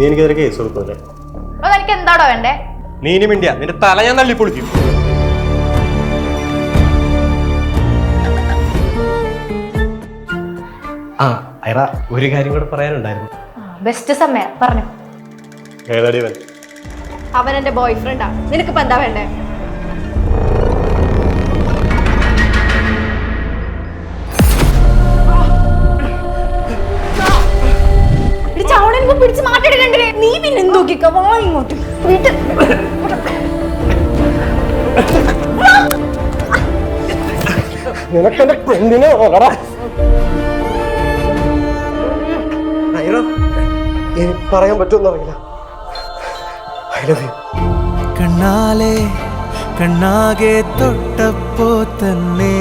നീ എനിക്കെതിരെ കേസ് കൊടുക്കൂല്ലേ അപ്പൊ എനിക്ക് എന്താടോ വേണ്ടേ? നീ ഇനി മിണ്ടിയ. നിന്റെ തല ഞാൻ തള്ളിപ്പൊളിക്കും ആ അയറ ഒരു കാര്യം കൂടെ പറയാനുണ്ടായിരുന്നു. ബെസ്റ്റ് സമയം. പറഞ്ഞു. ഏതാടി ഇവൻ? അവൻ എന്റെ ബോയ്ഫ്രണ്ടാ നിനക്കിപ്പോ എന്താ വേണ്ടേ? പിടിച്ച് മാറ്റെടുക്കണ്ടേ നീ പിന്നെ എന്തോക്കിക്ക വാ ഇങ്ങോട്ട്. വീട്ടിൽ. നിനക്കെന്റെ പെണ്ണിനെ ഓടാ പറയാൻ പറ്റുമെന്നറിയില്ല ഐ ലവ് യു കണ്ണാലെ കണ്ണാകെ തൊട്ടപ്പോ തന്നെ.